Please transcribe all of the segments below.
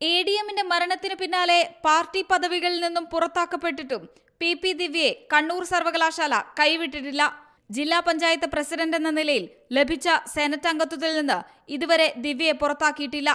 A D എമ്മിന്റെ മരണത്തിന് പിന്നാലെ പാർട്ടി പദവികളിൽ നിന്നും പുറത്താക്കപ്പെട്ടിട്ടും പി പി ദിവ്യയെ കണ്ണൂർ സർവകലാശാല കൈവിട്ടിട്ടില്ല. ജില്ലാ പഞ്ചായത്ത് പ്രസിഡന്റ് എന്ന നിലയിൽ ലഭിച്ച സെനറ്റ് അംഗത്വത്തിൽ നിന്ന് ഇതുവരെ ദിവ്യയെ പുറത്താക്കിയിട്ടില്ല.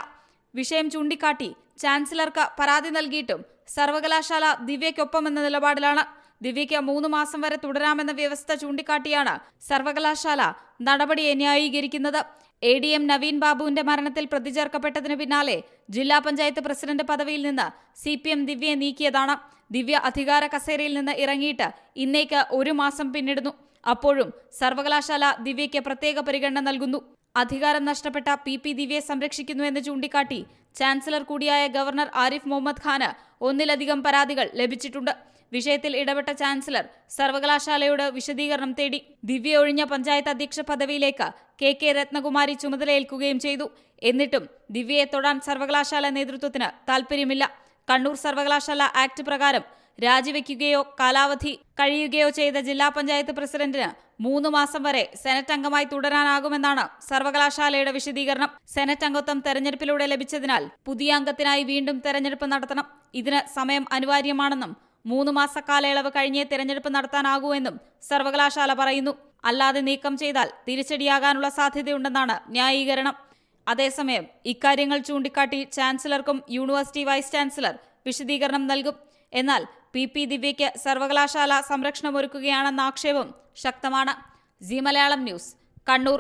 വിഷയം ചൂണ്ടിക്കാട്ടി ചാൻസലർക്ക് പരാതി നൽകിയിട്ടും സർവകലാശാല ദിവ്യയ്ക്കൊപ്പമെന്ന നിലപാടിലാണ്. ദിവ്യയ്ക്ക് മൂന്ന് മാസം വരെ തുടരാമെന്ന വ്യവസ്ഥ ചൂണ്ടിക്കാട്ടിയാണ് സർവകലാശാല നടപടിയെ ന്യായീകരിക്കുന്നത്. എ ഡി എം നവീൻ ബാബുവിന്റെ മരണത്തിൽ പ്രതിചേർക്കപ്പെട്ടതിന് പിന്നാലെ ജില്ലാ പഞ്ചായത്ത് പ്രസിഡന്റ് പദവിയിൽ നിന്ന് സി പി എം ദിവ്യയെ നീക്കിയതാണ്. ദിവ്യ അധികാര കസേരയിൽ നിന്ന് ഇറങ്ങിയിട്ട് ഇന്നേക്ക് ഒരു മാസം പിന്നിടുന്നു. അപ്പോഴും സർവകലാശാല ദിവ്യയ്ക്ക് പ്രത്യേക പരിഗണന നൽകുന്നു. അധികാരം നഷ്ടപ്പെട്ട പി പി ദിവ്യയെ സംരക്ഷിക്കുന്നുവെന്ന് ചൂണ്ടിക്കാട്ടി ചാൻസലർ കൂടിയായ ഗവർണർ ആരിഫ് മുഹമ്മദ് ഖാന് ഒന്നിലധികം പരാതികൾ ലഭിച്ചിട്ടുണ്ട്. വിഷയത്തിൽ ഇടപെട്ട ചാൻസലർ സർവകലാശാലയോട് വിശദീകരണം തേടി ദിവ്യ ഒഴിഞ്ഞ പഞ്ചായത്ത് അധ്യക്ഷ പദവിയിലേക്ക് കെ കെ രത്നകുമാരി ചുമതലയേൽക്കുകയും ചെയ്തു. എന്നിട്ടും ദിവ്യയെ തൊടാൻ സർവകലാശാല നേതൃത്വത്തിന് താൽപ്പര്യമില്ല. കണ്ണൂർ സർവകലാശാല ആക്ട് പ്രകാരം രാജിവെക്കുകയോ കാലാവധി കഴിയുകയോ ചെയ്ത ജില്ലാ പഞ്ചായത്ത് പ്രസിഡന്റിന് മൂന്ന് മാസം വരെ സെനറ്റ് അംഗമായി തുടരാനാകുമെന്നാണ് സർവകലാശാലയുടെ വിശദീകരണം. സെനറ്റ് അംഗത്വം തെരഞ്ഞെടുപ്പിലൂടെ ലഭിച്ചതിനാൽ പുതിയ അംഗത്തിനായി വീണ്ടും തെരഞ്ഞെടുപ്പ് നടത്തണം. ഇതിന് സമയം അനിവാര്യമാണെന്നും മൂന്ന് മാസ കാലയളവ് കഴിഞ്ഞേ തെരഞ്ഞെടുപ്പ് നടത്താനാകൂ എന്നും സർവകലാശാല പറയുന്നു. അല്ലാതെ നീക്കം ചെയ്താൽ തിരിച്ചടിയാകാനുള്ള സാധ്യതയുണ്ടെന്നാണ് ന്യായീകരണം. അതേസമയം ഇക്കാര്യങ്ങൾ ചൂണ്ടിക്കാട്ടി ചാൻസലർക്കും യൂണിവേഴ്സിറ്റി വൈസ് ചാൻസലർ വിശദീകരണം നൽകും. എന്നാൽ പി. പി. ദിവ്യയ്ക്ക് സർവകലാശാല സംരക്ഷണമൊരുക്കുകയാണെന്ന ആക്ഷേപം ശക്തമാണ്. സി. മലയാളം ന്യൂസ് കണ്ണൂർ.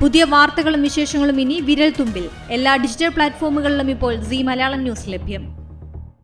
പുതിയ വാർത്തകളും വിശേഷങ്ങളും ഇനി വിരൽ തുമ്പിൽ എല്ലാ ഡിജിറ്റൽ പ്ലാറ്റ്ഫോമുകളിലും ഇപ്പോൾ സി. മലയാളം ന്യൂസ് ലഭ്യം.